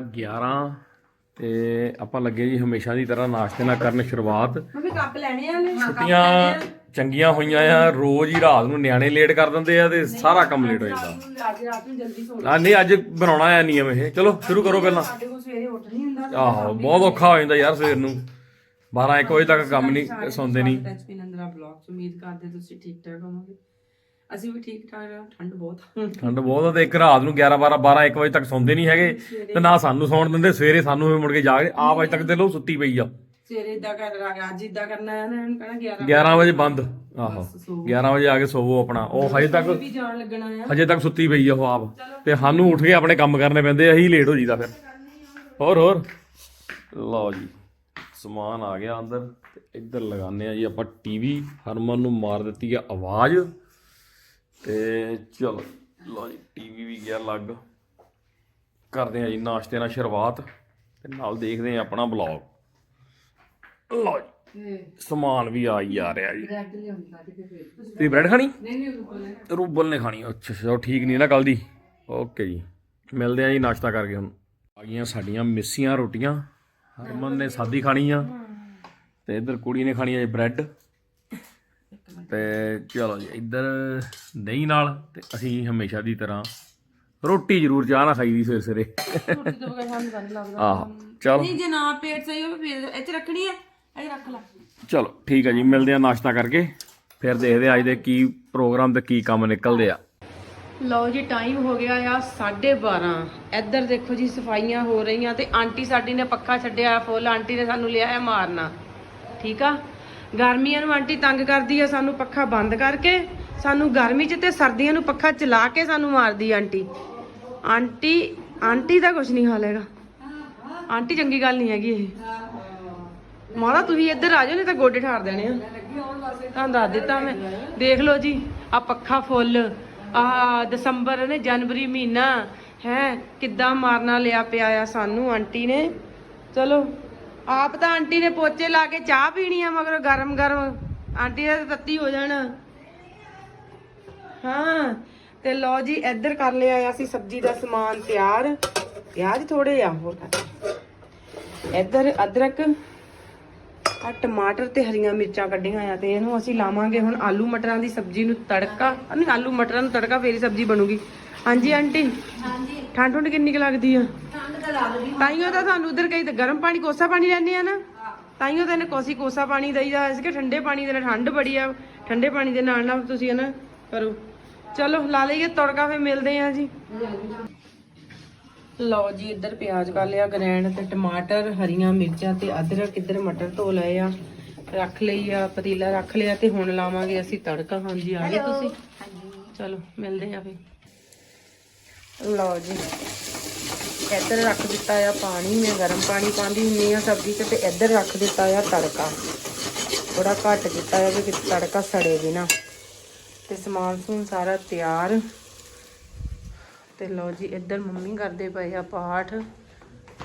Time ਹੋ ਗਿਆ 11 ਤੇ ਆਪਾਂ ਲੱਗੇ ਜੀ ਹਮੇਸ਼ਾ ਦੀ ਤਰ੍ਹਾਂ ਨਾਸ਼ਤੇ ਨਾਲ ਕਰਨ ਸ਼ੁਰੂਆਤ। ਮੰਮੀ ਕੱਪ ਲੈਣੇ ਆ ਨੇ ਛੁੱਟੀਆਂ ਚੰਗੀਆਂ ਹੋਈਆਂ ਆ ਰੋਜ਼ ਹੀ ਰਾਤ ਨੂੰ ਨਿਆਣੇ ਲੇਟ ਕਰ ਦਿੰਦੇ ਆ ਤੇ ਸਾਰਾ ਕੰਮ ਲੇਟ ਹੋ ਜਾਂਦਾ। ਅੱਜ ਰਾਤ ਨੂੰ ਜਲਦੀ ਸੌਣਾ ਆ ਨਹੀਂ ਅੱਜ ਬਣਾਉਣਾ ਆ ਨਿਯਮ ਇਹ। ਚਲੋ ਸ਼ੁਰੂ ਕਰੋ ਪਹਿਲਾਂ। ਸਾਡੇ ਕੋਲ ਸਵੇਰੇ ਉੱਠ ਨਹੀਂ ਹੁੰਦਾ ਆਹੋ ਬਹੁਤ ਔਖਾ ਹੋ ਜਾਂਦਾ ਯਾਰ ਸਵੇਰ ਨੂੰ। 12 1 ਵਜੇ ਤੱਕ ਕੰਮ ਨਹੀਂ ਸੌਂਦੇ ਨਹੀਂ। ਟੱਚ ਪਿਨ ਅੰਦਰਾ ਬਲੌਗ ਚ ਉਮੀਦ ਕਰਦੇ ਤੁਸੀਂ ਠੀਕ ਠਾਕ ਹੋਵੋਗੇ। ਅਸੀਂ ਵੀ ਠੀਕ ਠਾਕ ਆ ਠੰਡ ਬਹੁਤ ਆ। ਠੰਡ ਬਹੁਤ ਆ ਤੇ ਇੱਕ ਰਾਤ ਨੂੰ 11 12 12 1 ਵਜੇ ਤੱਕ ਸੌਂਦੇ ਨਹੀਂ ਹੈਗੇ ਤੇ ਨਾ ਸਾਨੂੰ ਸੌਣ ਦਿੰਦੇ ਸਵੇਰੇ ਸਾਨੂੰ ਵੀ ਮੁੜ ਕੇ ਜਾਗਦੇ ਆਪ ਅਜੇ ਤੱਕ ਦੇ ਲੋ ਸੁੱਤੀ ਪਈ ਆ। ਸਵੇਰੇ ਇਦਾਂ ਕਰ ਅੱਜ ਇਦਾਂ ਕਰਨਾ ਹੈ ਨਾ ਇਹਨੂੰ ਕਹਿਣਾ 11 11 ਵਜੇ ਬੰਦ ਆਹੋ। 11 ਵਜੇ ਆ ਕੇ ਸੋਵੋ ਆਪਣਾ। ਉਹ ਹਜੇ ਤੱਕ ਵੀ ਜਾਣ ਲੱਗਣਾ ਆ। ਹਜੇ ਤੱਕ ਸੁੱਤੀ ਪਈ ਆ ਉਹ ਆਪ। ਤੇ ਸਾਨੂੰ ਉੱਠ ਕੇ ਆਪਣੇ ਕੰਮ ਕਰਨੇ ਪੈਂਦੇ ਆ, ਅਸੀਂ ਲੇਟ ਹੋ ਜੀਦਾ ਫਿਰ। ਹੋਰ ਹੋਰ। ਲਓ ਜੀ ਸਮਾਨ ਆ ਗਿਆ ਅੰਦਰ ਤੇ ਇੱਧਰ ਲਗਾਉਂਦੇ ਆ ਜੀ ਆਪਾਂ ਟੀਵੀ ਹਰਮਨ ਨੂੰ ਮਾਰ ਦਿੱਤੀ ਆ ਆਵਾਜ਼। ਤੇ ਚਲੋ ਲਓ ਜੀ ਟੀਵੀ ਵੀ ਗਿਆ ਲੱਗ ਕਰਦੇ ਆ ਜੀ ਨਾਸ਼ਤੇ ਨਾਲ ਸ਼ੁਰੂਆਤ ਤੇ ਨਾਲ ਦੇਖਦੇ ਆ ਆਪਣਾ ਬਲੌਗ ਜੀ ਸਮਾਨ ਵੀ ਆ ਹੀ ਆ ਰਿਹਾ ਜੀ। ਤੁਸੀਂ ਬ੍ਰੈਡ ਖਾਣੀ? ਨਹੀਂ ਨਹੀਂ ਰੂਬਲ ਨੇ ਖਾਣੀ। ਅੱਛਾ ਅੱਛਾ ਉਹ ਠੀਕ ਨਹੀਂ ਨਾ ਕੱਲ ਦੀ। ਓਕੇ ਜੀ। ਮਿਲਦੇ ਆ ਜੀ ਨਾਸ਼ਤਾ ਕਰਕੇ ਹੁਣ। ਆ ਗਈਆਂ ਸਾਡੀਆਂ ਮਿੱਸੀਆਂ ਰੋਟੀਆਂ। ਹਰਮਨ ਨੇ ਸਾਦੀ ਖਾਣੀ ਆ ਤੇ ਇੱਧਰ ਕੁੜੀ ਨੇ ਖਾਣੀ ਆ ਜੀ ਬ੍ਰੈਡ ਤੇ ਚਲੋ ਜੀ ਇੱਧਰ ਦਹੀਂ ਨਾਲ ਤੇ ਅਸੀਂ ਹਮੇਸ਼ਾ ਦੀ ਤਰ੍ਹਾਂ ਰੋਟੀ ਜ਼ਰੂਰ ਚਾਹ ਨਾ ਖਾਈਦੀ ਸਵੇਰੇ ਸਵੇਰੇ। ਰੋਟੀ ਤੋਂ ਬਗੈਰ ਸਾਨੂੰ ਤਾਂ ਨਹੀਂ ਲੱਗਦਾ। ਆਹੋ ਚਲੋ। ਨਹੀਂ ਜੇ ਨਾ ਪੇਟ ਸਹੀ ਹੋਵੇ ਫਿਰ ਇੱਥੇ ਰੱਖਣੀ ਆ ਇਹ ਰੱਖ ਲੈ। ਚਲੋ ਠੀਕ ਆ ਜੀ ਮਿਲਦੇ ਆ ਨਾਸ਼ਤਾ ਕਰਕੇ ਫਿਰ ਦੇਖਦੇ ਆ ਅੱਜ ਦੇ ਕੀ ਪ੍ਰੋਗਰਾਮ ਤੇ ਕੀ ਕੰਮ ਨਿਕਲਦੇ ਆ। ਲਓ ਜੀ ਟਾਈਮ ਹੋ ਗਿਆ ਆ 12:30 ਇੱਧਰ ਦੇਖੋ ਜੀ ਸਫਾਈਆਂ ਹੋ ਰਹੀਆਂ ਤੇ ਆਂਟੀ ਸਾਡੀ ਨੇ ਪੱਖਾ ਛੱਡਿਆ ਫੁੱਲ ਆਂਟੀ ਨੇ ਸਾਨੂੰ ਲਿਆ ਹੈ ਮਾਰਨਾ। ਠੀਕ ਆ? ਗਰਮੀਆਂ ਨੂੰ ਆਂਟੀ ਤੰਗ ਕਰਦੀ ਆ, ਸਾਨੂੰ ਪੱਖਾ ਬੰਦ ਕਰਕੇ, ਸਾਨੂੰ ਗਰਮੀ 'ਚ ਤੇ ਸਰਦੀਆਂ ਨੂੰ ਪੱਖਾ ਚਲਾ ਕੇ ਸਾਨੂੰ ਮਾਰਦੀ ਆਂਟੀ। ਆਂਟੀ ਆਂਟੀ ਦਾ ਕੁਝ ਨਹੀਂ ਹਾਲ ਹੈਗਾ। ਆਂਟੀ ਚੰਗੀ ਗੱਲ ਨਹੀਂ ਹੈਗੀ ਇਹ। ਮਾਰਾ ਤੁਸੀਂ ਇੱਧਰ ਆ ਜਾਓ, ਨਹੀਂ ਤਾਂ ਗੋਡੇ ਠਾਰ ਦੇਣੇ ਆ। ਤੁਹਾਨੂੰ ਦੱਸ ਦਿੱਤਾ ਮੈਂ। ਦੇਖ ਲਓ ਜੀ ਆ ਪੱਖਾ ਫੁੱਲ। ਆ ਦਸੰਬਰ ਨੇ ਜਨਵਰੀ ਮਹੀਨਾ। ਹੈ, ਕਿੱਦਾਂ ਮਾਰਨਾ ਲਿਆ ਪਿਆ ਆ ਸਾਨੂੰ ਆਂਟੀ ਨੇ। ਚਲੋ। ਆਪ ਤਾਂ ਆਂਟੀ ਨੇ ਪੋਚੇ ਲਾ ਕੇ ਚਾਹ ਪੀਣੀ ਆ, ਮਗਰ ਗਰਮ ਗਰਮ। ਆਂਟੀ ਦਾ ਤੱਤੀ ਹੋ ਜਾਣਾ। ਹਾਂ, ਤੇ ਲਓ ਜੀ, ਇੱਧਰ ਕਰ ਲਿਆ ਅਸੀਂ ਸਬਜ਼ੀ ਦਾ ਸਮਾਨ ਤਿਆਰ। ਪਿਆਜ਼ ਥੋੜੇ ਆ, ਹੋਰ ਕਰ ਇੱਧਰ ਅਦਰਕ ਆ, ਟਮਾਟਰ ਤੇ ਹਰੀਆਂ ਮਿਰਚਾਂ ਕੱਢੀਆਂ ਆ, ਤੇ ਇਹਨੂੰ ਅਸੀਂ ਲਾਵਾਂਗੇ ਹੁਣ ਆਲੂ ਮਟਰਾਂ ਦੀ ਸਬਜ਼ੀ ਨੂੰ ਤੜਕਾ। ਨਹੀਂ, ਆਲੂ ਮਟਰਾਂ ਨੂੰ ਤੜਕਾ, ਫੇਰੀ ਸਬਜ਼ੀ ਬਣੂਗੀ। ਹਾਂਜੀ ਆਂਟੀ। ਹਾਂਜੀ। ਠੰਡ ਠੰਡ ਕਿੰਨੀ ਕੁ ਲੱਗਦੀ ਆ? ਠੰਡ ਤਾਂ ਲੱਗਦੀ ਤਾਈਓ ਤਾਂ ਸਾਨੂੰ ਉਧਰ ਕਈ ਤਾਂ ਗਰਮ ਪਾਣੀ ਕੋਸਾ ਪਾਣੀ ਲੈਣੇ ਆ ਨਾ। ਤਾਈਓ ਤਾਂ ਇਹਨੇ ਕੋਸੀ ਕੋਸਾ ਪਾਣੀ ਦਈਦਾ ਇਸ ਕਿ ਠੰਡੇ ਪਾਣੀ ਦੇ ਨਾਲ ਠੰਡ ਬੜੀ ਆ। ਠੰਡੇ ਪਾਣੀ ਦੇ ਨਾਲ ਨਾਲ ਤੁਸੀਂ ਨਾ ਕਰੋ। ਚਲੋ ਲਾ ਲਈਏ ਤੜਕਾ ਫੇ ਮਿਲਦੇ ਆ ਜੀ। ਲਓ ਜੀ ਇੱਧਰ ਪਿਆਜ਼ ਕਰ ਲਿਆ ਗ੍ਰੈਂਡ ਤੇ ਟਮਾਟਰ ਹਰੀਆਂ ਮਿਰਚਾਂ ਤੇ ਅਦਰਕ। ਇੱਧਰ ਮਟਰ ਧੋ ਲਏ ਆ ਰੱਖ ਲਈ ਆ ਪਤੀਲਾ ਰੱਖ ਲਿਆ ਤੇ ਹੁਣ ਲਾਵਾਂਗੇ ਅਸੀਂ ਤੜਕਾ। ਹਾਂਜੀ ਆ ਗਏ ਤੁਸੀਂ? ਚਲੋ ਮਿਲਦੇ ਆ ਫੇ ਲਓ ਜੀ। ਇੱਧਰ ਰੱਖ ਦਿੱਤਾ ਆ ਪਾਣੀ, ਮੈਂ ਗਰਮ ਪਾਣੀ ਪਾਉਂਦੀ ਹੁੰਨੀ ਆ ਸਬਜ਼ੀ 'ਚ ਤੇ ਇੱਧਰ ਰੱਖ ਦਿੱਤਾ ਆ ਤੜਕਾ। ਥੋੜਾ ਘੱਟ ਕੀਤਾ ਆ ਕਿ ਤੜਕਾ ਸੜੇ ਵੀ ਨਾ ਤੇ ਸਮਾਨ ਸਮੂਨ ਸਾਰਾ ਤਿਆਰ। ਤੇ ਲਓ ਜੀ, ਇੱਧਰ ਮੰਮੀ ਕਰਦੇ ਪਏ ਆ ਪਾਠ।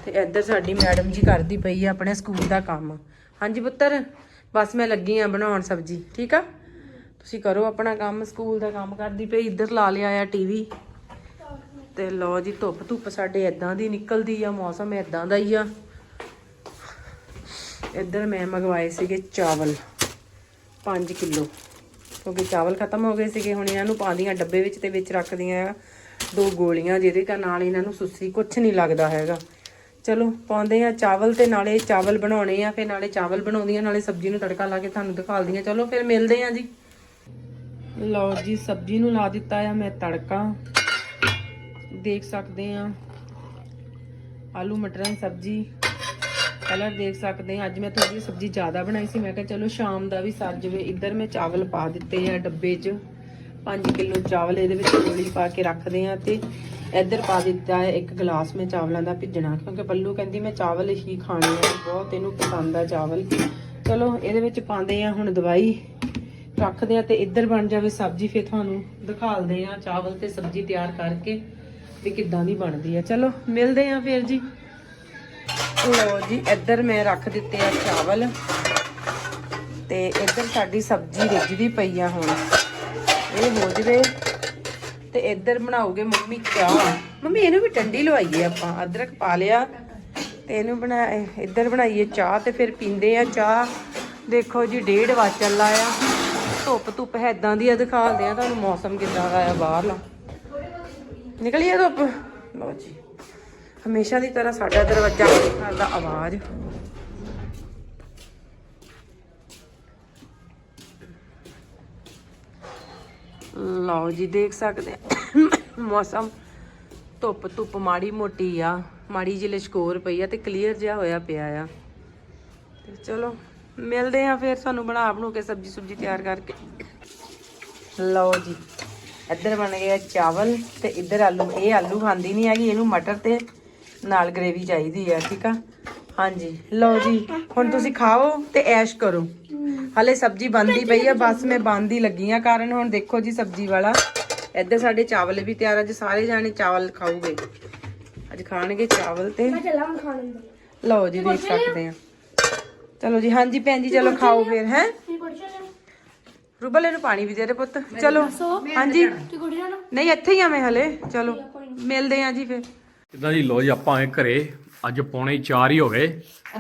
ਤੇ ਇੱਧਰ ਸਾਡੀ ਮੈਡਮ ਜੀ ਕਰਦੀ ਪਈ ਆ ਆਪਣੇ ਸਕੂਲ ਦਾ ਕੰਮ। ਹਾਂਜੀ ਪੁੱਤਰ, ਬਸ ਮੈਂ ਲੱਗੀ ਆ ਬਣਾਉਣ ਸਬਜੀ, ਠੀਕ ਆ? ਤੁਸੀਂ ਕਰੋ ਆਪਣਾ ਕੰਮ, ਸਕੂਲ ਦਾ ਕੰਮ ਕਰਦੀ ਪਈ, ਇੱਧਰ ਲਾ ਲਿਆ ਆ ਟੀਵੀ। ਤੇ ਲਓ ਜੀ, ਧੁੱਪ ਧੁੱਪ ਸਾਡੇ ਇਦਾਂ ਦੀ ਨਿਕਲਦੀ ਆ, ਮੌਸਮ ਇਦਾਂ ਦਾ ਹੀ ਆ। ਇੱਧਰ ਮੈਂ ਮੰਗਵਾਏ ਸੀਗੇ ਚਾਵਲ 5 ਕਿਲੋ। ਕਿਉਂਕਿ ਚਾਵਲ ਖਤਮ ਹੋ ਗਏ ਸੀਗੇ, ਹੁਣ ਇਹਨਾਂ ਨੂੰ ਪਾਉਂਦੀਆਂ ਡੱਬੇ ਵਿੱਚ ਤੇ ਵਿੱਚ ਰੱਖਦੀਆਂ ਆ ਦੋ ਗੋਲੀਆਂ, ਜਿਹਦੇ ਕਾ, ਨਾਲ ਇਹਨਾਂ ਨੂੰ ਸੁੱਸੀ, ਕੁਛ ਨਹੀਂ ਲੱਗਦਾ ਹੈਗਾ। ਚਲੋ, ਪਾਉਂਦੇ ਆ ਚਾਵਲ ਤੇ ਨਾਲੇ ਚਾਵਲ ਬਣਾਉਣੇ ਆ, ਫਿਰ ਨਾਲੇ ਚਾਵਲ ਬਣਾਉਂਦੀਆਂ, ਨਾਲੇ ਸਬਜ਼ੀ ਨੂੰ ਤੜਕਾ ਲਾ ਕੇ ਤੁਹਾਨੂੰ ਦਿਖਾਲਦੀਆਂ। ਚਲੋ, ਫਿਰ ਮਿਲਦੇ ਆ ਜੀ। ਲਓ ਜੀ, ਸਬਜ਼ੀ ਨੂੰ ਲਾ ਦਿੱਤਾ ਆ ਮੈਂ ਤੜਕਾ। ਦੇਖ ਸਕਦੇ ਆ ਆਲੂ, ਮਟਰਾਂ ਦੀ ਸਬਜ਼ੀ, ਕਲਰ ਦੇਖ ਸਕਦੇ ਆ ਅੱਜ ਮੈਂ ਥੋੜੀ ਸਬਜ਼ੀ ਜ਼ਿਆਦਾ ਬਣਾਈ ਸੀ। ਮੈਂ ਕਿਹਾ ਚਲੋ ਸ਼ਾਮ ਦਾ ਵੀ ਸਰ ਜਵੇ। ਇੱਧਰ ਮੈਂ ਚਾਵਲ ਪਾ ਦਿੱਤੇ ਆ ਡੱਬੇ 'ਚ। 5 ਕਿਲੋ ਚਾਵਲ ਇਹਦੇ ਵਿੱਚ ਗੋਲੀ ਪਾ ਕੇ ਰੱਖਦੇ ਆ ਤੇ ਇੱਧਰ ਪਾ ਦਿੱਤਾ ਹੈ ਇੱਕ ਗਲਾਸ ਮੈਂ ਚਾਵਲਾਂ ਦਾ ਭਿੱਜਣਾ, ਕਿਉਂਕਿ ਪੱਲੂ ਕਹਿੰਦੀ ਮੈਂ ਚਾਵਲ ਹੀ ਖਾਣੇ ਆ। ਬਹੁਤ ਇਹਨੂੰ ਪਸੰਦ ਆ ਚਾਵਲ। ਚਲੋ ਇਹਦੇ ਵਿੱਚ ਪਾਉਂਦੇ ਆ ਹੁਣ ਦਵਾਈ। ਰੱਖਦੇ ਆ ਤੇ ਇੱਧਰ ਬਣ ਜਾਵੇ ਸਬਜ਼ੀ, ਫਿਰ ਤੁਹਾਨੂੰ ਦਿਖਾਲਦੇ ਆ ਚਾਵਲ ਤੇ ਸਬਜ਼ੀ ਤਿਆਰ ਕਰਕੇ। ਵੀ ਕਿੱਦਾਂ ਦੀ ਬਣਦੀ ਆ? ਚਲੋ, ਮਿਲਦੇ ਆ ਫਿਰ ਜੀ। ਲਓ ਜੀ, ਇੱਧਰ ਮੈਂ ਰੱਖ ਦਿੱਤੇ ਆ ਚਾਵਲ। ਤੇ ਇੱਧਰ ਸਾਡੀ ਸਬਜ਼ੀ ਰਿੱਝਦੀ ਪਈ ਆ ਹੁਣ। ਇਹ ਹੋ ਜਵੇ। ਤੇ ਇੱਧਰ ਬਣਾਉਗੇ ਮੰਮੀ ਚਾਹ। ਮੰਮੀ, ਇਹਨੂੰ ਵੀ ਟੰਡੀ ਲਵਾਈਏ ਆਪਾਂ। ਅਦਰਕ ਪਾ ਲਿਆ। ਤੇ ਇਹਨੂੰ ਬਣਾ, ਇੱਧਰ ਬਣਾਈਏ ਚਾਹ ਤੇ ਫਿਰ ਪੀਂਦੇ ਆ ਚਾਹ। ਦੇਖੋ ਜੀ, ਡੇਢ ਵਜ ਚੱਲਾ ਆ ਧੁੱਪ ਧੁੱਪ ਹੈਦਾਂ ਦੀ ਆ, ਦਿਖਾਉਂਦੇ ਆ ਤੁਹਾਨੂੰ ਮੌਸਮ ਕਿੱਦਾਂ ਦਾ ਆ ਬਾਹਰਲਾ। ਨਿਕਲੀਏ ਧੁੱਪ? ਲਓ ਜੀ। ਹਮੇਸ਼ਾ ਦੀ ਤਰ੍ਹਾਂ ਸਾਡਾ ਦਰਵਾਜ਼ਾ ਕਰਦਾ ਆਵਾਜ਼। ਲਓ ਜੀ, ਦੇਖ ਸਕਦੇ ਮੌਸਮ ਧੁੱਪ ਧੁੱਪ ਮਾੜੀ ਮੋਟੀ ਆ। ਮਾੜੀ ਜਿਹੀ ਲਸ਼ਕੋਰ ਪਈ ਆ ਤੇ ਕਲੀਅਰ ਜਿਹਾ ਹੋਇਆ ਪਿਆ ਆ। ਤੇ ਚਲੋ, ਮਿਲਦੇ ਆ ਫਿਰ ਤੁਹਾਨੂੰ ਬਣਾ ਬਣੂ ਕੇ ਸਬਜੀ ਸੁਬਜੀ ਤਿਆਰ ਕਰਕੇ। ਲਓ ਜੀ। ਇੱਧਰ ਬਣ ਗਏ ਚਾਵਲ ਤੇ ਇੱਧਰ ਆਲੂ ਇਹ ਆਲੂ ਖਾਂਦੀ ਨਹੀਂ ਹੈਗੀ ਇਹਨੂੰ ਮਟਰ ਤੇ ਨਾਲ ਗ੍ਰੇਵੀ ਚਾਹੀਦੀ ਆ ਠੀਕ ਆ? ਹਾਂਜੀ ਲਓ ਜੀ ਹੁਣ ਤੁਸੀਂ ਖਾਓ ਤੇ ਐਸ਼ ਕਰੋ। ਹਲੇ ਸਬਜੀ ਬਣਦੀ ਪਈ ਆ ਬਸ ਮੈਂ ਬੰਦ ਹੀ ਲੱਗੀ ਆ ਕਾਰਨ ਹੁਣ ਦੇਖੋ ਜੀ ਸਬਜੀ ਵਾਲਾ। ਇੱਧਰ ਸਾਡੇ ਚਾਵਲ ਵੀ ਤਿਆਰ ਆ, ਅੱਜ ਸਾਰੇ ਜਾਣੇ ਚਾਵਲ ਖਾਊਗੇ। ਅੱਜ ਖਾਣਗੇ ਚਾਵਲ ਤੇ। ਲਓ ਜੀ ਦੇਖ ਸਕਦੇ ਆ। ਚਲੋ ਜੀ ਹਾਂਜੀ ਭੈਣ ਜੀ ਚਲੋ ਖਾਓ ਫਿਰ ਹੈ? ਰੁਬਲ ਇਹਨੂੰ ਪਾਣੀ ਵੀ ਦੇ ਦੇ ਪੁੱਤ। ਚਲੋ। ਹਾਂਜੀ। ਨਹੀਂ ਇੱਥੇ ਹੀ ਆ ਮੈਂ ਹਲੇ। ਚਲੋ। ਮਿਲਦੇ ਆ ਜੀ ਫਿਰ। ਕਿਦਾਂ ਜੀ? ਲੋ ਜੀ ਆਪਾਂ ਆਏ ਘਰੇ। ਅੱਜ ਪੌਣੇ 4 ਹੀ ਹੋ ਗਏ।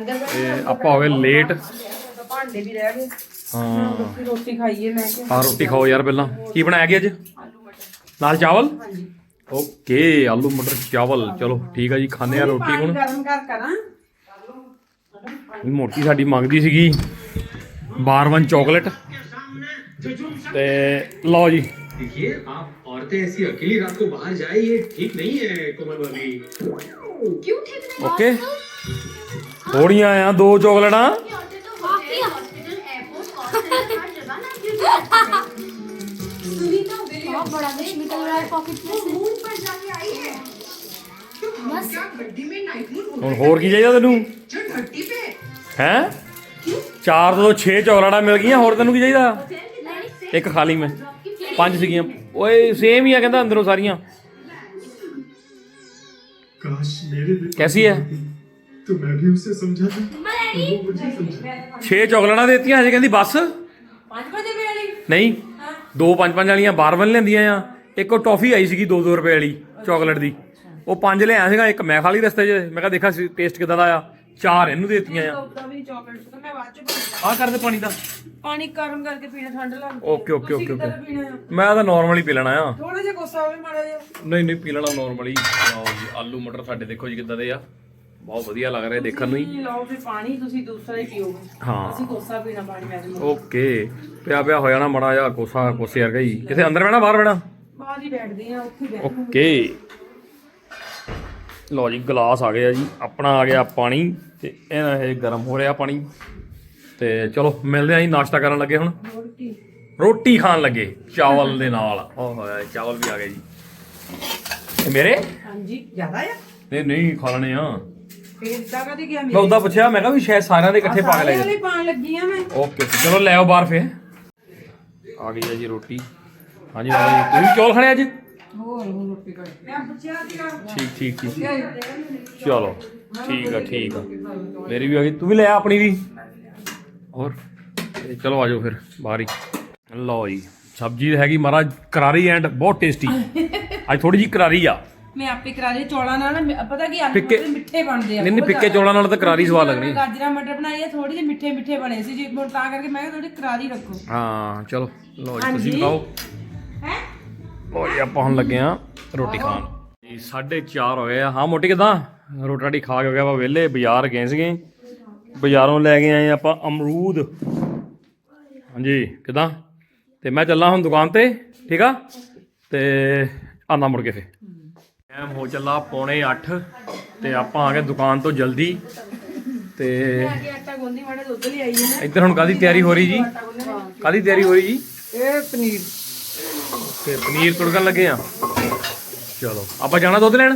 ਤੇ ਆਪਾਂ ਹੋ ਗਏ ਲੇਟ ਭਾਂਡੇ ਵੀ ਰਹਿ ਗਏ। ਹਾਂ। ਰੋਟੀ ਰੋਟੀ ਖਾਈਏ ਮੈਂ ਕਿ ਆ ਰੋਟੀ ਖਾਓ ਯਾਰ ਪਹਿਲਾਂ। ਕੀ ਬਣਾਇਆ ਗਿਆ ਅੱਜ? ਨਾਲ ਚਾਵਲ? ਓਕੇ ਆਲੂ ਮਟਰ ਚਾਵਲ। ਚਲੋ ਠੀਕ ਆ ਜੀ ਖਾਂਦੇ ਆ ਰੋਟੀ ਹੁਣ। ਗਰਮ ਕਰ ਕਰਾਂ ਮੋਟੀ ਸਾਡੀ ਮੰਗਦੀ ਸੀਗੀ। Bournville chocolate. ਤੇ ਲਓ ਜੀ देखिए आप औरतें ऐसी अकेली रात को बाहर जाए ये ठीक नहीं है कोमल भाभी ਓਕੇ ਥੋੜੀਆਂ ਆ ਦੋ ਚਾਕਲੇਟਾਂ बहुत बड़ा विश निकल रहा है पॉकेट में से बस ਹੁਣ ਹੋਰ ਕੀ ਚਾਹੀਦਾ ਤੈਨੂੰ ਹੈ 4 ਤੋਂ 6 ਚਾਕਲੇਟਾਂ ਮਿਲ ਗਈਆਂ ਹੋਰ ਤੈਨੂੰ ਕੀ ਚਾਹੀਦਾ ਇੱਕ ਖਾ ਲਈ ਮੈਂ। ਪੰਜ ਸੀਗੀਆਂ। ਓਏ ਸੇਮ ਹੀ ਆ ਕਹਿੰਦਾ ਅੰਦਰੋਂ ਸਾਰੀਆਂ। ਕਾਸ਼ ਮੇਰੇ ਕੈਸੀ ਹੈ? ਤੋ ਮੈਂ ਵੀ ਉਸੇ ਸਮਝਾ ਦੇਤੀਆਂ ਹਜੇ ਕਹਿੰਦੀ ਬਸ। ਨਹੀਂ ਦੋ ਪੰਜ ਪੰਜ ਵਾਲੀਆਂ ਬਾਰ ਬਾਰਵਨ ਲੈਂਦੀਆਂ ਆ। ਇੱਕ ਉਹ ਟੌਫੀ ਆਈ ਸੀਗੀ 2-2 ਰੁਪਏ ਵਾਲੀ ਚਾਕਲੇਟ ਦੀ। ਉਹ ਪੰਜ ਲਿਆ ਸੀਗਾ ਇੱਕ ਮੈਂ ਖਾਲੀ ਰਸਤੇ 'ਚ। ਮੈਂ ਕਿਹਾ ਦੇਖਾ ਟੇਸਟ ਕਿਦਾਂ ਦਾ ਆ। ਚਾਰ ਇਹਨੂੰ ਦੇਤੀਆਂ ਆ। ਉਦਾਂ ਵੀ ਚਾਕਲੇਟ ਤਾਂ ਮੈਂ ਬਾਅਦ ਚ ਪੀਣਾ। ਆ ਕਰਦੇ ਪਾਣੀ ਦਾ। ਪਾਣੀ ਗਰਮ ਕਰਕੇ ਪੀਣਾ ਠੰਡ ਲੱਗਦੀ ਓਕੇ ਓਕੇ ਓਕੇ ਓਕੇ। ਮੈਂ ਤਾਂ ਨਾਰਮਲੀ ਪੀ ਲੈਣਾ ਆ। ਥੋੜਾ ਜਿਹਾ ਗੁੱਸਾ ਹੋਵੇ ਮਾੜਾ ਜਿਹਾ। ਨਹੀਂ ਨਹੀਂ ਪੀ ਲੈਣਾ ਨਾਰਮਲੀ ਲਓ ਜੀ ਆਲੂ ਮਟਰ ਸਾਡੇ ਦੇਖੋ ਜੀ ਕਿੱਦਾਂ ਦੇ ਆ। ਬਹੁਤ ਵਧੀਆ ਲੱਗ ਰਿਹਾ ਦੇਖਣ ਨੂੰ ਹੀ। ਲਓ ਫਿਰ ਪਾਣੀ ਤੁਸੀਂ ਦੂਸਰਾ ਹੀ ਪੀਓਗੇ ਹਾਂ। ਅਸੀਂ ਕੋਸਾ ਪੀਣਾ ਪਾਣੀ ਮੈਂ ਓਕੇ। ਪਿਆ ਪਿਆ ਹੋ ਜਾਣਾ ਮੜਾ ਜਾ ਕੋਸਾ ਕੋਸੇ ਵਰਗਾ ਹੀ। ਕਿਥੇ ਅੰਦਰ ਬਹਿਣਾ ਬਾਹਰ ਬਹਿਣਾ? ਬਾਹਰ ਹੀ ਬੈਠਦੇ ਆ ਉੱਥੇ ਬੈਠ ਓਕੇ। ਲਓ ਜੀ ਗਲਾਸ ਆ ਗਿਆ ਜੀ। ਆਪਣਾ ਆ ਗਿਆ ਪਾਣੀ ਤੇ ਇਹਨਾਂ ਇਹ ਗਰਮ ਹੋ ਰਿਹਾ ਪਾਣੀ। ਤੇ ਚਲੋ ਮਿਲਦੇ ਆਂ ਜੀ ਨਾਸ਼ਤਾ ਕਰਨ ਲੱਗੇ ਹੁਣ। ਰੋਟੀ। ਰੋਟੀ ਖਾਣ ਲੱਗੇ ਚਾਵਲ ਦੇ ਨਾਲ। ਓਹ ਹੋਇਆ ਚਾਵਲ ਵੀ ਆ ਗਏ ਜੀ। ਇਹ ਮੇਰੇ? ਹਾਂਜੀ ਜ਼ਿਆਦਾ ਆ? ਨਹੀਂ ਨਹੀਂ ਖਾ ਲੈਣੇ ਆ। ਫੇਰ ਇਦਾਂ ਕਦੇ ਗਿਆ ਮੈਂ ਉਹਦਾ ਪੁੱਛਿਆ ਮੈਂ ਕਿਹਾ ਵੀ ਸ਼ਾਇਦ ਸਾਰਿਆਂ ਦੇ ਇਕੱਠੇ ਪਾ ਕੇ ਲੈ ਵਾਲੇ ਪਾਣ ਲੱਗੀ ਆ ਮੈਂ। ਓਕੇ ਚਲੋ ਲੈ ਆਓ ਬਾਹਰ ਫੇਰ। ਆ ਗਈ ਆ ਜੀ ਰੋਟੀ। ਹਾਂਜੀ ਬਾਬਾ ਜੀ ਤੁਸੀਂ ਚੌਲ ਖਾਣੇ ਅੱਜ? ਹੋਰ ਹੋਰ ਰੋਟੀ ਕਰ ਮੈਂ ਪੁੱਛਿਆ ਸੀਗਾ। ਠੀਕ ਠੀਕ ਠੀਕ। ਚਲੋ ਠੀਕ ਆ ਠੀਕ ਆ। ਮੇਰੀ ਵੀ ਆ ਗਈ। ਤੂੰ ਵੀ ਲੈ ਆ ਆਪਣੀ ਵੀ। ਹੋਰ ਤੇ ਚਲੋ ਆਜੋ ਫਿਰ ਬਾਹਰ ਹੀ। ਲਓ ਜੀ ਸਬਜ਼ੀ ਹੈਗੀ ਮਹਾਰਾਜ ਕਰਾਰੀ ਐਂਡ ਬਹੁਤ ਟੇਸਟੀ। ਅੱਜ ਥੋੜੀ ਜੀ ਕਰਾਰੀ ਆ। ਮੈਂ ਆਪੇ ਕਰਾ ਲਈ ਚੌਲਾਂ ਨਾਲ ਨਾ, ਪਤਾ ਕੀ ਆਲੂ ਫਿੱਕੇ- ਮਟਰ ਮਿੱਠੇ ਬਣਦੇ ਆ ਨਹੀਂ ਨਹੀਂ ਬਹੁਤ ਪਿੱਕੇ ਚੌਲਾਂ ਨਾਲ ਤਾਂ ਕਰਾਰੀ ਸਵਾਦ ਲੱਗਣੀ। ਗਾਜਰਾਂ ਮਟਰ ਬਣਾਈ ਆ ਥੋੜੀ ਜਿਹੀ ਮਿੱਠੇ ਮਿੱਠੇ ਬਣੇ ਸੀ। ਜੀ ਹੁਣ ਤਾਂ ਕਰਕੇ ਮੈਂ ਕਿਹਾ ਥੋੜੀ ਕਰਾਰੀ ਰੱਖੋ। ਹਾਂ ਚਲੋ ਲਓ ਜੀ ਤੁਸੀਂ। ਖਾਓ। ਹੈ? ਲਓ ਜੀ, ਆਪਾਂ ਹੁਣ ਲੱਗੇ ਆ ਰੋਟੀ ਖਾਣ। ਜੀ 4:30 ਹੋ ਗਏ ਆ। ਹਾਂ, ਮੋਟੀ ਕਿਦਾਂ? ਰੋਟੀ ਰਾਟੀ ਖਾ ਕੇ ਹੋ ਗਿਆ ਆਪਾਂ ਵਿਹਲੇ, ਬਾਜ਼ਾਰ ਗਏ ਸੀਗੇ। ਬਾਜ਼ਾਰੋਂ ਲੈ ਕੇ ਆਏ ਆਪਾਂ ਅਮਰੂਦ। ਹਾਂਜੀ, ਕਿਦਾਂ? ਤੇ ਮੈਂ ਚੱਲਾਂ ਹੁਣ ਦੁਕਾਨ ਤੇ, ਠੀਕ ਆ? ਤੇ ਆਨਾ ਮੁੜ ਕੇ ਫੇ ਟਾਈਮ ਹੋ ਚੱਲਾ ਪੌਣੇ 8 ਤੇ ਆਪਾਂ ਆ ਗਏ ਦੁਕਾਨ ਤੋਂ ਜਲਦੀ। ਤੇ ਇੱਧਰ ਹੁਣ ਕਾਦੀ ਤਿਆਰੀ ਹੋ ਰਹੀ ਜੀ? ਕਾਦੀ ਤਿਆਰੀ ਹੋ ਰਹੀ ਜੀ? ਇਹ ਪਨੀਰ। ਤੇ ਪਨੀਰ ਤੁੜਕਣ ਲੱਗੇ ਆ। ਚਲੋ, ਆਪਾਂ ਜਾਣਾ ਦੁੱਧ ਲੈਣ?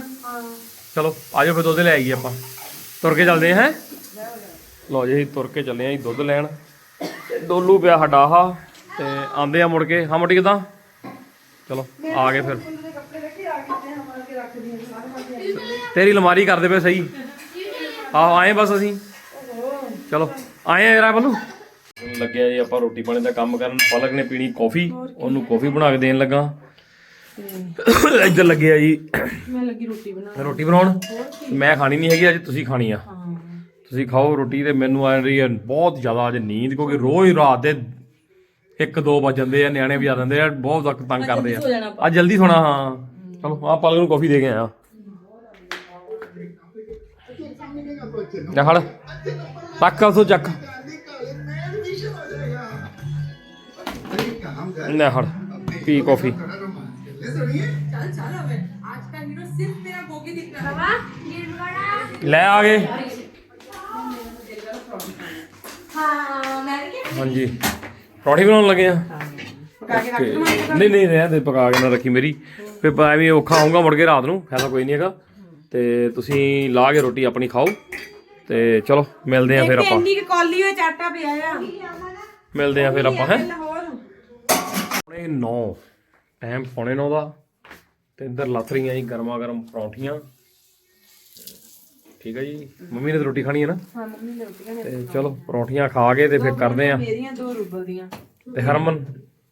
ਚਲੋ, ਆਜੋ ਫਿਰ ਦੁੱਧ ਲੈ ਆਈਏ ਆਪਾਂ। ਤੁਰ ਕੇ ਚੱਲਦੇ ਹਾਂ? ਲਓ ਜੀ, ਅਸੀਂ ਤੁਰ ਕੇ ਚੱਲੇ ਆਂ ਦੁੱਧ ਲੈਣ। ਤੇ ਡੋਲੂ ਪਿਆ ਸਾਡਾ ਤੇ ਆਂਦੇ ਆ ਮੁੜ ਕੇ। ਹਾਂ ਮੁੜੀ ਕਿਦਾਂ? ਚਲੋ, ਆ ਗਏ ਫਿਰ। ਤੇਰੀ ਅਲਮਾਰੀ ਕਰਦੇ ਪਏ ਸਹੀ। ਆਹੋ, ਆਏ ਬਸ ਅਸੀਂ। ਚਲੋ, ਆਏ ਆ ਯਾਰ ਬਲੂ ਲੱਗਿਆ ਜੀ ਆਪਾਂ ਰੋਟੀ ਪਾਣੀ ਦਾ ਕੰਮ ਕਰਨ। ਪਲਕ ਨੇ ਪੀਣੀ ਕਾਫੀ। ਉਹਨੂੰ ਕਾਫੀ ਬਣਾ ਕੇ ਦੇਣ ਲੱਗਾ। ਇੱਧਰ ਲੱਗੇ ਆ ਜੀ। ਮੈਂ ਲੱਗੀ ਰੋਟੀ ਬਣਾ ਰੋਟੀ ਬਣਾਉਣ? ਮੈਂ ਖਾਣੀ ਨਹੀਂ ਹੈਗੀ ਅੱਜ ਤੁਸੀਂ ਖਾਣੀ ਆ। ਤੁਸੀਂ ਖਾਓ ਰੋਟੀ ਤੇ ਮੈਨੂੰ ਆ ਰਹੀ ਹੈ ਬਹੁਤ ਜ਼ਿਆਦਾ ਅੱਜ ਨੀਂਦ ਕਿਉਂਕਿ ਰੋਜ਼ ਰਾਤ ਦੇ 1 2 ਵਜ ਜਾਂਦੇ ਆ ਨਿਆਣੇ ਵੀ ਆ ਜਾਂਦੇ ਆ ਬਹੁਤ ਤੱਕ ਤੰਗ ਕਰਦੇ ਆ। ਅੱਜ ਜਲਦੀ ਸੋਣਾ ਹਾਂ। ਚਲੋ ਆ ਪਾਲਕ ਨੂੰ ਕਾਫੀ ਦੇ ਕੇ ਆਇਆ ਜਾ ਖੜ। ਤੱਕ ਉਸੋ ਚੱਕ। दिख रहा बाबा गिरवाड़ा ਲੈ ਆ ਗਏ हाँ मैंने क्या ਹਾਂਜੀ ਪਰੌਂਠੀ ਬਣਾਉਣ ਲੱਗੇ ਆ ਪਕਾ ਕੇ ਰੱਖ ਤੇ ਨਹੀਂ ਨਹੀਂ ਰਹਿ ਦੇ ਪਕਾ ਕੇ ਨਾ ਰੱਖੀ ਮੇਰੀ ਫਿਰ ਪ- ਐਵੇਂ ਔਖਾ ਹੋਊਗਾ ਮੁੜ ਕੇ ਰਾਤ ਨੂੰ ਫਾਇਦਾ ਕੋਈ ਨਹੀਂ ਹੈਗਾ ਤੇ ਤੁਸੀਂ ਲਾ ਕੇ ਰੋਟੀ ਆਪਣੀ ਖਾਓ ਤੇ ਚਲੋ ਮਿਲਦੇ ਆ ਫਿਰ ਆਪਾਂ ਇੰਨੀ ਕੁ ਕੌਲੀ ਹੋਏ ਚਾਟਾ ਪਿਆ ਆ ਮਿਲਦੇ ਆ ਫਿਰ ਆਪਾਂ ਹੈ ਹੋਰ ਪੌਣੇ 9 ਟਾਈਮ ਪੌਣੇ 9 ਦਾ ਤੇ ਇੱਧਰ ਲੱਥ ਰਹੀਆਂ ਜੀ ਗਰਮਾ ਗਰਮ ਪਰੌਂਠੀਆਂ। ਠੀਕ ਹੈ ਜੀ? ਮੰਮੀ ਨੇ ਤਾਂ ਰੋਟੀ ਖਾਣੀ ਹੈ ਨਾ? ਹਾਂ ਮੰਮੀ ਨੇ ਰੋਟੀਆਂ ਤੇ ਚਲੋ ਪਰੌਂਠੀਆਂ ਖਾ ਕੇ ਤੇ ਫਿਰ ਕਰਦੇ ਆ ਮੇਰੀਆਂ ਦੋ ਰੂਬਲ ਦੀਆਂ। ਤੇ ਹਰਮਨ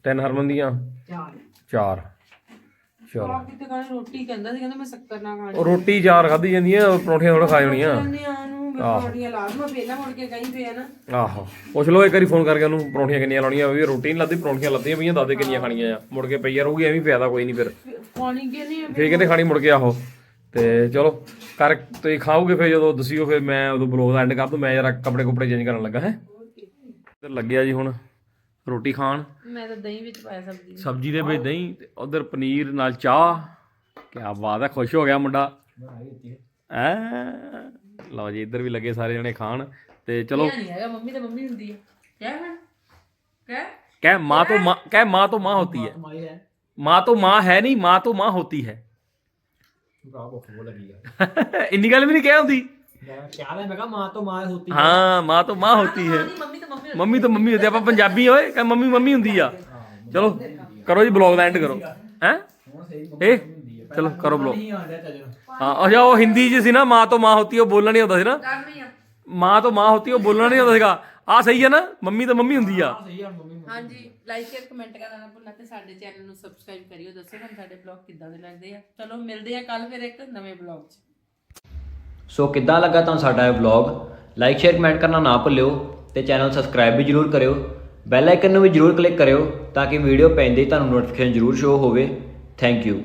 ਤਿੰਨ ਹਰਮਨ ਦੀਆਂ? ਚਾਰ। ਚਾਰ। ਚਲੋ। ਕਿਤੇ ਖਾਣੀ ਰੋਟੀ ਕਹਿੰਦਾ ਸੀ ਕਹਿੰਦਾ ਮੈਂ ਸ਼ੱਕਰ ਨਾ ਖਾਣੀ ਉਹ ਰੋਟੀ ਚਾਰ ਖਾਧੀ ਜਾਂਦੀ ਆ ਪਰੌਂਠੀਆਂ ਥੋੜਾ ਖਾ ਜਾਣੀਆਂ। ਨਿਆਂ ਨੂੰ ਬਿਮਾਰੀਆਂ ਲਾਜ਼ਮਾ ਪਹਿਲਾਂ ਮੁੜ ਕੇ ਕਹੀਂ ਪਿਆ ਨਾ। ਆਹੋ। ਪੁੱਛ ਲਓ ਇੱਕ ਵਾਰੀ ਫੋਨ ਕਰਕੇ ਉਹਨੂੰ ਪਰੌਂਠੀਆਂ ਕਿੰਨੀਆਂ ਲਾਉਣੀਆਂ ਵੀ ਰੋਟੀ ਨਹੀਂ ਲੱਦੀ ਪਰੌਂਠੀਆਂ ਲੱਦੀਆਂ ਪਈਆਂ ਦਾਦੇ ਕਿੰਨੀਆਂ ਖਾਣੀਆਂ ਆ। ਮੁੜ ਕੇ ਪਈਆ ਰਹੂਗੀ ਐਵੇਂ ਫਾਇਦਾ ਕੋਈ ਨਹੀਂ ਫਿਰ। ਪਾਣੀ ਕਿ ਨਹੀਂ ਫੇਰ ਕਹਿੰਦੇ ਖਾਣੀ ਮੁੜ ਕੇ ਆਹੋ। ਤੇ ਚਲੋ ਕਰ ਤੁਸੀਂ ਖਾਓਗੇ ਫਿਰ ਜਦੋਂ ਦਸਿਓ ਫਿਰ ਮੈਂ ਉਦੋਂ ਬਲੌਗ ਦਾ ਐਂਡ ਕਰ ਦੂੰ ਮੈਂ ਜਰਾ ਕੱਪੜੇ ਕੁਪੜੇ ਚੇਂਜ ਕਰਨ ਲੱਗਾ ਹੈ। ਤੇ ਲੱਗਿਆ ਜੀ ਹੁਣ ਰੋਟੀ ਖਾਣ। ਮੈਂ ਤਾਂ ਦਹੀਂ ਵਿੱਚ ਪਾਇਆ ਸਬਜ਼ੀ ਸਬਜ਼ੀ ਦੇ ਵਿੱਚ ਦਹੀਂ ਤੇ ਉਧਰ ਪਨੀਰ ਨਾਲ ਚਾਹ। ਕੀ ਬਾਤ ਹੈ ਖੁਸ਼ ਹੋ ਗਿਆ ਮੁੰਡਾ। ਐ ਲਓ ਜੀ ਇੱਧਰ ਵੀ ਲੱਗੇ ਸਾਰੇ ਜਣੇ ਖਾਣ ਤੇ ਚਲੋ। ਨਹੀਂ ਹੈਗਾ ਮੰਮੀ ਤੇ ਮੰਮੀ ਹੁੰਦੀ ਹੈ ਕਹਿ ਕਹਿ। ਮਾਂ ਤੋਂ ਮਾਂ ਕਹਿ ਮਾਂ ਤੋਂ ਮਾਂ ਹੁੰਦੀ ਹੈ। ਮਾਂ ਤੋਂ ਮਾਂ ਹੈ ਨਹੀਂ ਮਾਂ ਤੋਂ ਮਾਂ ਹੁੰਦੀ ਹੈ। ਇੰਨੀ ਗੱਲ ਵੀ ਨਹੀਂ ਕਹਿ ਹੁੰਦੀ। ਹਾਂ ਮਾਂ ਤੋਂ ਮਾਂ ਹੁੰਦੀ ਹੈ। ਮੰਮੀ ਤੇ ਮੰਮੀ ਤਾਂ ਮੰਮੀ ਹੁੰਦੀ ਆਪਾਂ ਪੰਜਾਬੀ ਓਏ ਕਹ ਮੰਮੀ ਮੰਮੀ ਹੁੰਦੀ ਆ। ਚਲੋ ਕਰੋ ਜੀ ਬਲੌਗ ਦਾ ਐਂਡ ਕਰੋ। ਹੈ? ਚਲੋ ਕਰੋ ਬਲੌਗ। ਹਾਂ ਅੱਛਾ ਉਹ ਹਿੰਦੀ ਜੀ ਸੀ ਨਾ ਮਾਂ ਤੋਂ ਮਾਂ ਹੁੰਦੀ ਉਹ ਬੋਲਣਾ ਨਹੀਂ ਆਉਂਦਾ ਸੀ ਨਾ। ਮਾਂ ਤੋਂ ਮਾਂ ਹੁੰਦੀ ਉਹ ਬੋਲਣਾ ਨਹੀਂ ਆਉਂਦਾ ਸੀਗਾ। ਆ ਸਹੀ ਹੈ ਨਾ ਮੰਮੀ ਤਾਂ ਮੰਮੀ ਹੁੰਦੀ ਆ। ਹਾਂਜੀ ਲਾਈਕ ਸ਼ੇਅਰ ਕਮੈਂਟ ਕਰਨਾ ਨਾ ਭੁੱਲਣਾ ਤੇ ਸਾਡੇ ਚੈਨਲ ਨੂੰ ਸਬਸਕ੍ਰਾਈਬ ਕਰਿਓ। ਦੱਸੋ ਤੁਹਾਨੂੰ ਸਾਡੇ ਬਲੌਗ ਕਿੱਦਾਂ ਦੇ ਲੱਗਦੇ ਆ। ਚਲੋ ਮਿਲਦੇ ਆ ਕੱਲ ਫਿਰ ਇੱਕ ਨਵੇਂ ਬਲੌਗ ਸੋ ਕਿੱਦਾਂ ਲੱਗਾ ਤੁਹਾਨੂੰ ਸਾਡਾ ਇਹ ਵਲੌਗ ਲਾਈਕ ਸ਼ੇਅਰ ਕਮੈਂਟ ਕਰਨਾ ਨਾ ਭੁੱਲਿਓ ਤੇ ਚੈਨਲ ਸਬਸਕ੍ਰਾਈਬ ਵੀ ਜਰੂਰ ਕਰਿਓ। ਬੈਲ ਆਈਕਨ ਨੂੰ ਵੀ ਜਰੂਰ ਕਲਿੱਕ ਕਰਿਓ ਤਾਂ ਕਿ ਵੀਡੀਓ ਪੈਂਦੇ ਹੀ ਤੁਹਾਨੂੰ ਨੋਟੀਫਿਕੇਸ਼ਨ ਜਰੂਰ ਸ਼ੋ ਹੋਵੇ। Thank you